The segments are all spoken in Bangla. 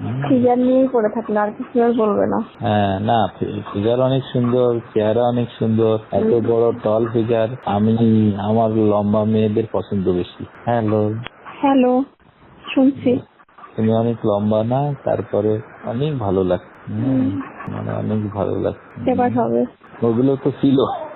ফিগার নিয়েই পড়ে থাকল আর কিছু আর বলবে না। হ্যাঁ না ফিগার অনেক সুন্দর চেহারা অনেক সুন্দর এত বড় টল ফিগার আমি আমার লম্বা মেয়েদের পছন্দ বেশি। হ্যালো। হ্যালো শুনছি। তুমি অনেক লম্বা না তারপরে অনেক ভালো লাগছে। মানে অনেক ভালো লাগছে। এবার হবে। ওগুলো তো ছিল।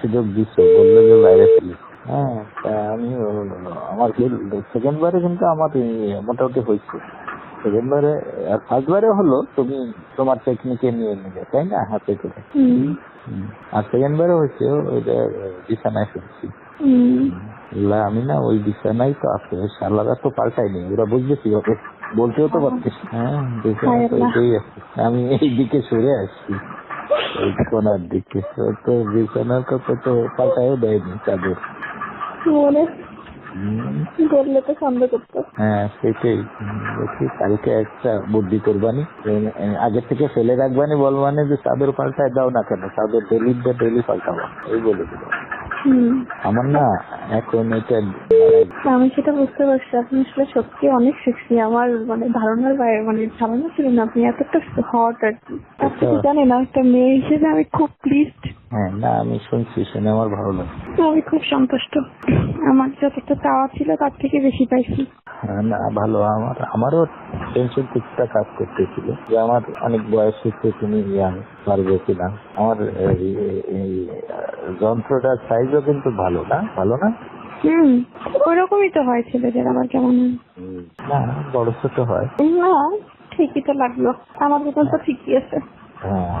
সুযোগ দিচ্ছ বললে যে বাইরে ফেলি হ্যাঁ তা আমি আমার সেকেন্ড বারে কিন্তু আমার মোটামুটি হয়েছে। সেকেন্ড বারে আর ফার্স্ট বারে হলো তুমি তোমার টেকনিকে নিয়ে নিলে তাই না? হাতে করে। আর সেকেন্ড বারে হয়েছে ওইটা বিছানায় হুম। আমি না ওই বিছানায় তো আছে শালারা তো পাল্টাইনি ওরা বুঝবে কি হবে বলতেও তো পারতিস হ্যাঁ। আমি এই দিকে সরে আসছি। কোনার দিকে তো বিছানার কথা তো দেয়নি চাদর। মনে? করলে তো সন্দেহ করতো। হ্যাঁ সেটাই। দেখি কালকে একটা বুদ্ধি করবানি। আগে থেকে ফেলে রাখবানি বলবানি যে চাদর পাল্টায় দাও না কেন? চাদর ডেলি ডেলি পাল্টাবো এই বলে দিল। আমার না এখন এটা আমি সেটা বুঝতে পারছি। আপনি আসলে সত্যি অনেক সেক্সি আমার মানে ধারণার বাইরে মানে ধারণা ছিল না আপনি এতটা হট আর কি। আপনি তো জানেন একটা মেয়ে হিসেবে আমি খুব প্লিজড হ্যাঁ না আমি শুনছি শুনে আমার ভালো লাগে আমি খুব সন্তুষ্ট। আমার যতটা চাওয়া ছিল তার থেকে বেশি পাইছি। হ্যাঁ, না ভালো। আমার আমারও টেনশন কিছুটা কাজ করতেছিল। যে আমার অনেক বয়স হচ্ছে তুমি ইয়াং পারবে কিনা। আমার এই যন্ত্রটার সাইজও কিন্তু ভালো না ভালো না? হুম ওইরকমই তো হয় ছেলেদের আবার কেমন। না বড় ছোট হয়। না ঠিকই তো লাগল। আমার মতন তো ঠিকই আছে। হ্যাঁ।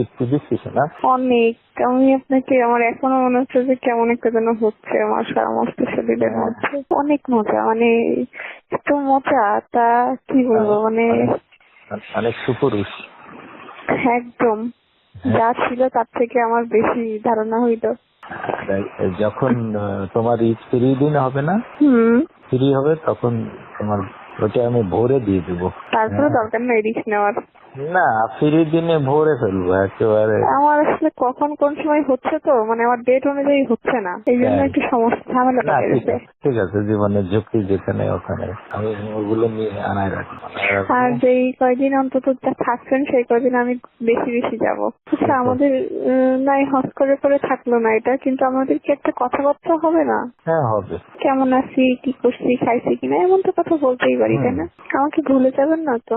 একটু না অনেক। আমি আপনাকে আমার এখনও মনে হচ্ছে যে কেমন একটা যেন হচ্ছে আমার সমস্ত শরীরের মধ্যে। অনেক মজা মানে এত মজা তা কি বলব মানে অনেক সুপুরুষ। একদম। যা ছিল তার থেকে আমার বেশি ধারণা হইতো আর যখন তোমার ঈদ ফ্রি দিন হবে না ফ্রি হবে তখন তোমার ওটা আমি ভোরে দিয়ে দেবো। তারপরে হ্যাঁ। দরকার নেই রিস্ক নেওয়ার। না ফ্রি দিনে ভোরে ফেলব একেবারে। আমার আসলে কখন কোন সময় হচ্ছে তো মানে আমার ডেট অনুযায়ী হচ্ছে না। এই জন্য হ্যাঁ। একটু সমস্যা না ঠিক আছে জীবনের ঝুঁকি যেখানে ওখানে। আমি ওগুলো নিয়ে আনায় রাখব আর যেই কয়দিন অন্তত যা থাকছেন সেই কয়দিন আমি বেশি বেশি যাব। আচ্ছা আমাদের উম, নাই হস করে করে থাকল না এটা কিন্তু আমাদের কি একটা কথাবার্তা হবে না? হ্যাঁ হবে। কেমন আছি কি করছি খাইছি কিনা এমন তো কথা বলতেই পারি তাই না? আমাকে ভুলে যাবেন না তো?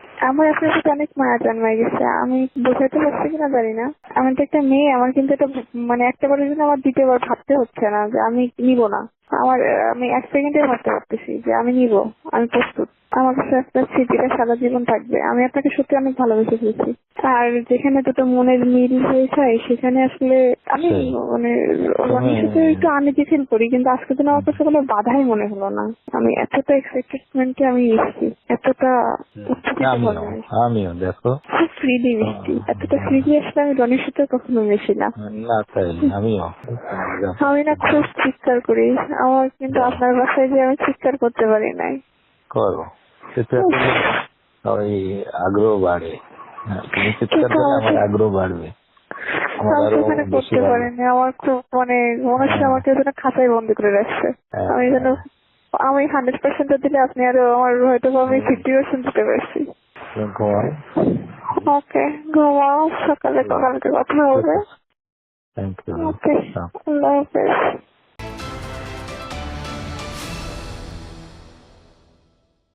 আমার আপনার প্রতি অনেক মায়া জন্মায় গেছে। আমি বোঝাতে পারছি কিনা জানি না আমি তো একটা মেয়ে আমার কিন্তু এটা মানে একটা বারের জন্য আমার দ্বিতীয়বার ভাবতে হচ্ছে না যে আমি নিব না। আমার আমি এক সেকেন্ডে ভাবতে পারতেছি যে আমি নিব আমি প্রস্তুত। আমার কাছে আপনার স্মৃতিটা সারা জীবন থাকবে। আমি আপনাকে সত্যি অনেক ভালোবেসে ফেলছি। আর যেখানে দুটো মনের মিল হয়ে যায় সেখানে আসলে আমি মানে রনির সাথে একটু আনইজি ফিল করি কিন্তু আজকে দিন আমার কাছে কোনো বাধাই মনে হলো না। আমি এতটা এক্সাইটেডমেন্টে আমি এসেছি। এতটা আমিও দেখো। খুব ফ্রিলি মিষ্টি। এতটা ফ্রিলি আসলে আমি রনির সাথে কখনো মিশি না। না তাই আমিও। আমি না খুব চিৎকার করি। আমার কিন্তু আপনার বাসায় যে আমি চিৎকার করতে পারি নাই। করো সেটা ওই আগ্রহ বাড়ে। হ্যাঁ, তুমি চিৎকার করলে আমার আগ্রহ বাড়বে। করতে পারিনি। আমার খুব মানে মনে হচ্ছে আমাকে যেন খাঁচায় বন্দি করে রাখছে। হ্যাঁ, আমি যেন আমি হান্ড্রেড পার্সেন্ট দিলে আপনি আরো আমার হয়তো বা আমি ফিফটি পার্সেন্ট দিতে পারছি তুমি ঘুমাও ওকে ঘুমাও সকালে কালকে কথা হবে থ্যাংক ইউ ওকে আল্লাহ হাফেজ